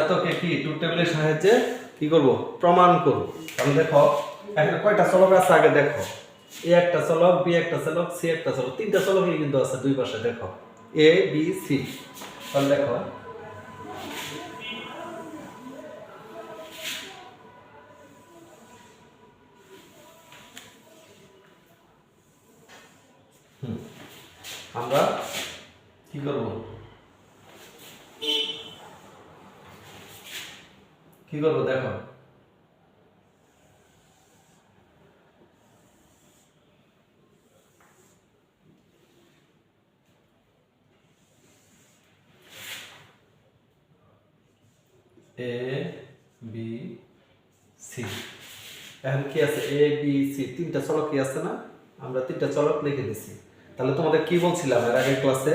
এতকে কি টু টেবিলের সাহায্যে কি করব? প্রমাণ করব। তাহলে দেখো এখানে কয়টা চলক আছে আগে দেখো। এ একটা চলক, বি একটা চলক, সি একটা চলক, তিনটা চলকই কিন্তু আছে দুই পাশে, দেখো। A, B, C. তাহলে দেখো। আমরা কি করব কি করব, দেখো। এ বি সি এখন কি আছে? এ বি সি তিনটা চলক কি আছে না? আমরা তিনটা চলক লিখে দিছি। তাহলে তোমাদের কি বলছিলাম এর আগের ক্লাসে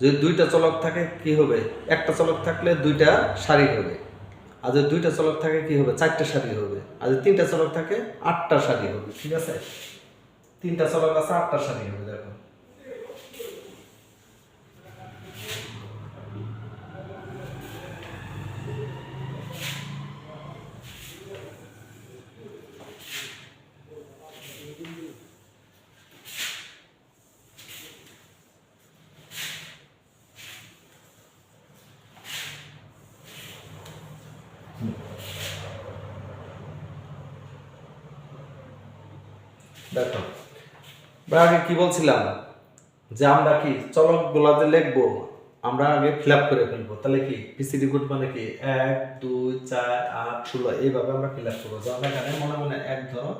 যদি দুইটা চলক থাকে, কি হবে? একটা চলক থাকলে দুইটা সারি হবে। আর যদি দুইটা চলক থাকে, কি হবে? চারটা সারি হবে। আর যদি তিনটা চলক থাকে, আটটা সারি হবে। ঠিক আছে? তিনটা চলক আছে, আটটা সারি হবে। দেখো, আমরা আগে কি বলছিলাম? যে আমরা কি চলক যে লিখব, আমরা আগে ফিল আপ করে ফেলব। তাহলে কি? পিসিডি কোড মানে কি? এক, দুই, চার, আট, ষোলো, এইভাবে আমরা ফিল আপ করব। যেমন এখানে মনে মনে এক ধরো,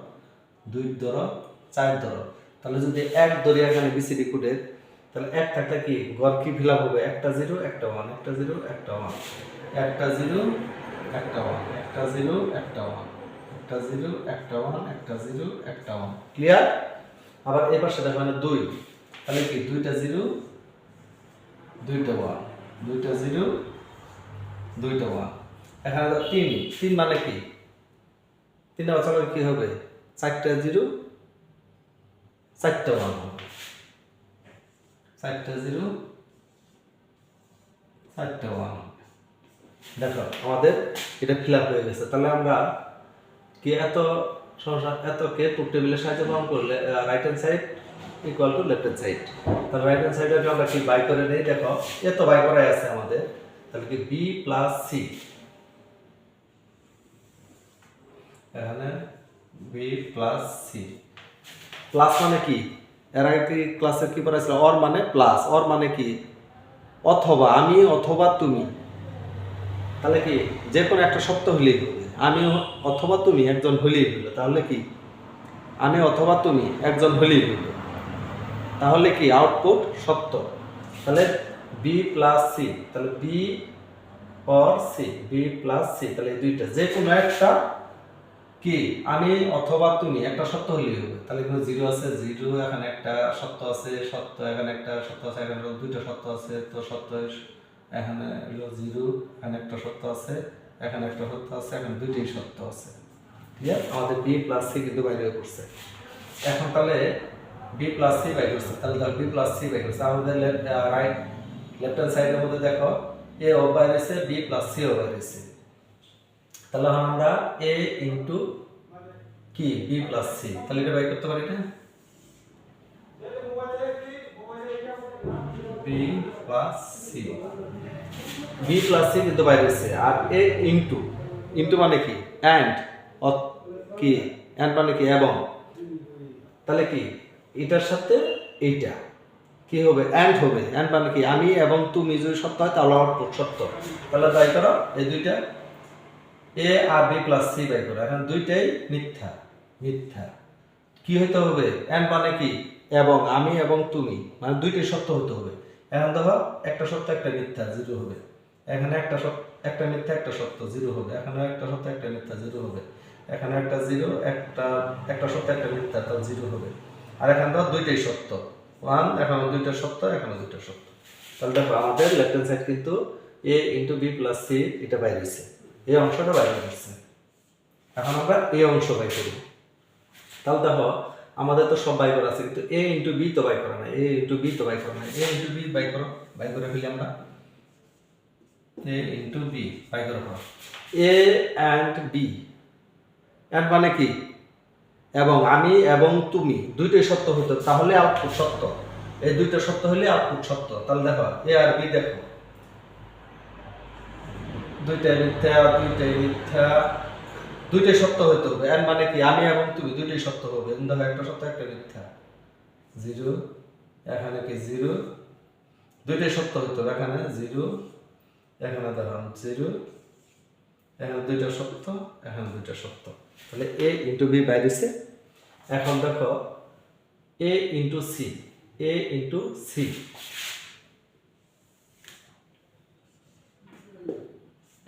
দুই ধরো, চার ধরো। তাহলে যদি এক ধরি এখানে বিসিডি কোডের তাহলে এক থাকলে কি? গড় কি ফিল আপ হবে? একটা জিরো একটা ওয়ান একটা জিরো একটা ওয়ান একটা জিরো একটা ওয়ান একটা জিরো একটা ওয়ান একটা জিরো, একটা ওয়ান, একটা জিরো, একটা ওয়ান। ক্লিয়ার আবার এই পাশে দেখো মানে দুই। তাহলে কি? দুইটা জিরো, দুইটা ওয়ান। দুইটা জিরো, দুইটা ওয়ান। এখানে তিন। তিন মানে কি? তিন বছর কি হবে? চারটা জিরো, চারটা ওয়ান হবে। চারটা জিরো, চারটা ওয়ান। দেখো, আমাদের এটা ফিল হয়ে গেছে। তাহলে আমরা কি এত সমস্যা এত কে টু টেবিলের সাহায্যে প্রমাণ করলে right hand side equal to left hand side তাহলে রাইট হ্যান্ড সাইডে আমরা কি বাই করে নেই, দেখো এত বাই করাই আছে আমাদের। তাহলে কি বি প্লাস সি এখানে বি প্লাস সি প্লাস মানে কি? এর আগে কি ক্লাসে কি পড়াইছিল? অর মানে প্লাস অর মানে কি? অথবা আমি অথবা তুমি। তাহলে কি? যে কোনো একটা সত্য হলেই আমি অথবা তুমি একজন হলেই হলো, তাহলে কি? আমি অথবা তুমি একজন হলেই হলো। তাহলে কি আউটপুট সত্য? তাহলে বি প্লাস সি তাহলে B or C B plus C তাহলে এই দুইটা। যে কোনো একটা কি, আমি অথবা তুমি একটা সত্য হলেই হবে। তাহলে এখানে জিরো আছে জিরো এখানে একটা সত্য আছে, সত্য, এখানে একটা সত্য আছে, এখানে দুইটা সত্য আছে, তো সত্য এখানে হলো জিরো এখানে একটা সত্য আছে। এখানে একটা সত্য আছে এখানে দুইটাই সত্য আছে। ঠিক আছে আমাদের বি প্লাস সি কিন্তু বাইরে করছে এখন তাহলে বি প্লাস সি বাই করছে তাহলে দেখো বি প্লাস সি বাই করছে আমাদের রাইট লেফট হ্যান্ড সাইডের মধ্যে দেখো এ ও বাইরেছে বি প্লাস সি ও বাইরেছে তাহলে আমরা এ ইন্টু কি? বি প্লাস সি তাহলে এটা বাই করতে পারি না বি প্লাস সি বাইরে আর মানে কি? কি? মানে কি? এবং। তাহলে কি? এটার সাথে কি হবে? হবে। মানে কি? আমি এবং তুমি যদি সত্য হয়, তাহলে সত্য। তাহলে তাই করো, এই দুইটা। এ আর বি প্লাস সি বাই করো। এখন দুইটাই মিথ্যা। মিথ্যা। কি হইতে হবে? অ্যান্ড মানে কি? এবং। আমি এবং তুমি। মানে দুইটাই সত্য হতে হবে। এখন দেখো একটা সত্য, একটা মিথ্যা, জিরো হবে। এখানে একটা একটা মিথ্যা, একটা সত্য, জিরো হবে। এখানে একটা সত্য, একটা মিথ্যা, জিরো হবে। এখানে একটা জিরো, একটা একটা সত্য, একটা মিথ্যা, তাও জিরো হবে। আর এখানে দেখো দুইটাই সত্য। ওয়ান এখানে দুইটা সত্য, এখানে দুইটা সত্য। তাহলে দেখো, আমাদের লেফট হ্যান্ড সাইড কিন্তু A into B plus C এটা বাইরে হয়েছে। এই অংশটা বাইরে হচ্ছে এখন আমরা এই অংশ বাই করি তাহলে দেখো আমাদের তো সব বাই করা আছে কিন্তু এ ইন্টু বি তো বাই করা নাই এ ইন্টু বি তো বাই করা নাই। এ ইন্টু বি বাই করো বাই করে ফেলি আমরা। এ ইন্টু বি বাই করো এ অ্যান্ড বি অ্যান্ড মানে কি? এবং আমি এবং তুমি দুইটাই সত্য হতো তাহলে আউটপুট সত্য। এই দুইটা সত্য হলে আউটপুট সত্য। তাহলে দেখো এ আর বি দেখো। দুইটাই মিথ্যা দুইটাই মিথ্যা। দুইটাই সত্য হইতে হবে এর মানে কি? আমি এবং তুমি দুইটাই সত্য হবে। দেখো একটা সত্য একটা মিথ্যা। জিরো, এখানে কি জিরো? দুইটাই সত্য হইতে হবে এখানে জিরো, এখানে দেখো জিরো, এখানে দুইটা সত্য, এখানে দুইটা সত্য। তাহলে এ ইন্টু বি বাইরেছে এখন দেখো A into C A into C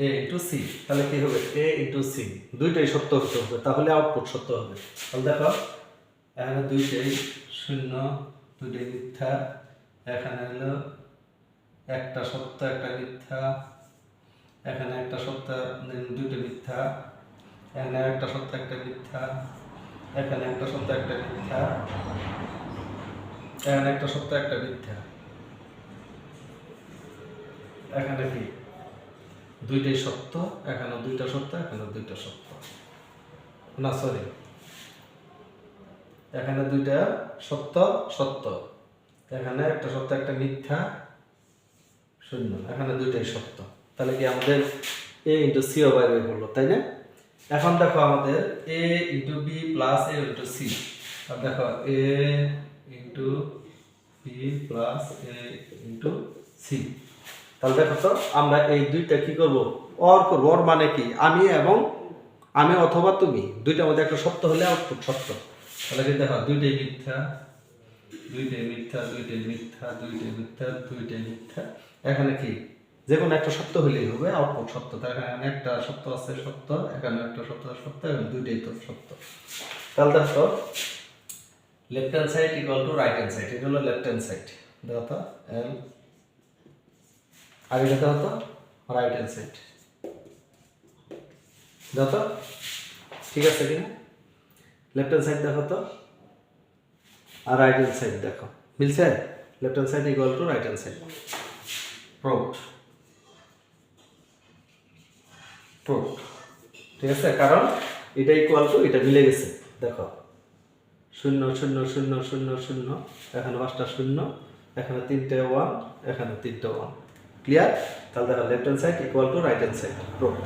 A into C তাহলে কি হবে? এ ইন্টু সি দুইটাই সত্য হতে হবে, তাহলে আউটপুট সত্য হবে। তাহলে দেখো, এখানে দুইটাই শূন্য, দুইটাই মিথ্যা, এখানে হলো একটা সত্য, একটা মিথ্যা, এখানে একটা সত্য দুইটা মিথ্যা, এখানে একটা সত্য, একটা মিথ্যা, এখানে একটা সত্য, একটা মিথ্যা, এখানে একটা সত্য, একটা মিথ্যা। এখানে কি? দুইটাই সত্য এখানে দুইটা সত্য এখানে দুইটা সত্য। না সরি এখানে দুইটা সত্য সত্য। এখানে একটা সত্য, একটা মিথ্যা, শূন্য। এখানে দুইটাই সত্য। তাহলে কি আমাদের এ ইন্টু সি ও বাইরে হলো, তাই না? এখন দেখো আমাদের A into B plus A into C আর দেখো A into B plus A into C তাহলে দেখো তো, আমরা এই দুইটা কি করব? অর করব। অর মানে কি? আমি এবং আমি অথবা তুমি। দুইটার মধ্যে একটা সত্য হলে আউটপুট সত্য। তাহলে কি দেখো, দুইটাই মিথ্যা দুইটাই মিথ্যা দুইটাই মিথ্যা দুইটাই মিথ্যা দুইটাই মিথ্যা। এখানে কি? যে কোনো একটা সত্য হলেই হবে, আউটপুট সত্য। তার এখানে একটা সত্য আছে, সত্য। এখানে একটা সত্য সত্য। এবং দুইটাই তো সত্য। তাহলে দেখো left hand side equal to right hand side এটা হলো লেফট হ্যান্ড সাইড দেখো এল আর এটা হতো? রাইট হ্যান্ড সাইড দেখো তো। ঠিক আছে কিনা? লেফট হ্যান্ড সাইড দেখো তো। আর রাইট হ্যান্ড সাইড দেখো। মিলছে? Left hand side equal to right hand side ঠিক আছে? কারণ এটা ইকুয়াল টু এটা মিলে গেছে। দেখো। শূন্য শূন্য শূন্য শূন্য শূন্য। এখানে পাঁচটা শূন্য, এখানে তিনটে ওয়ান এখানে তিনটে ওয়ান ক্লিয়ার তাহলে দেখা left hand side equal to right hand side proof